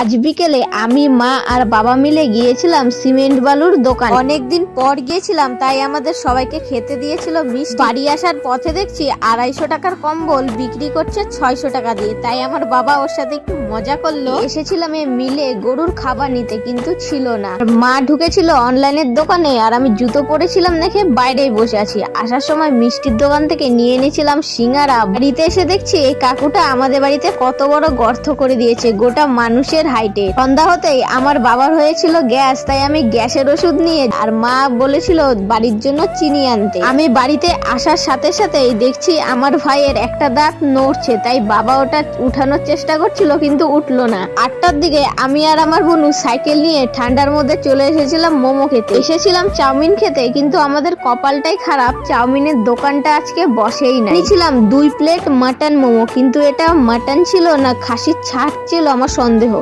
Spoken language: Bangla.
আজ বিকেলে আমি, মা আর বাবা মিলে গিয়েছিলাম সিমেন্ট বালুর দোকান। অনেকদিন পর গিয়েছিলাম, তাই আমাদের সবাইকে খেতে দিয়েছিল মিষ্টি। বাড়ি আসার পথে দেখছি আড়াইশো টাকার কম্বল বিক্রি করছে ছয়শো টাকা দিয়ে। তাই আমার বাবা ওর সাথে একটু মজা করল। এসেছিলাম এ মিলে গরুর খাবার নিতে, কিন্তু ছিল না। মা ঢুকেছিল অনলাইনের দোকানে, আর আমি জুতো পরেছিলাম দেখে বাইরেই বসে আছি। আসার সময় মিষ্টির দোকান থেকে নিয়ে এনেছিলাম সিঙ্গারা। বাড়িতে এসে দেখছি, এই কাকুটা আমাদের বাড়িতে কত বড় গর্ত করে দিয়েছে। গোটা মানুষের হাইটে। সন্ধ্যা হতেই আমার বাবার হয়েছিল গ্যাস, তাই আমি গ্যাসের ওষুধ নিয়ে আর মা বলেছিল বাড়ির জন্য চিনি আনতে। আমি বাড়িতে আসার সাথে সাথেই দেখছি আমার ভাইয়ের একটা দাঁত নড়ছে, তাই বাবা ওটা উঠানোর চেষ্টা করছিল কিন্তু উঠল না। আটটার দিকে আমি আর আমার বোনু সাইকেল নিয়ে ঠান্ডার মধ্যে চলে এসেছিলাম মোমো খেতে। এসেছিলাম চাউমিন খেতে, কিন্তু আমাদের কপালটাই খারাপ। চাউমিনের দোকানটা আজকে বসেই না নিয়েছিলাম দুই প্লেট মাটন মোমো, কিন্তু এটা মাটন ছিল না, খাসির ছাড় ছিল আমার সন্দেহ।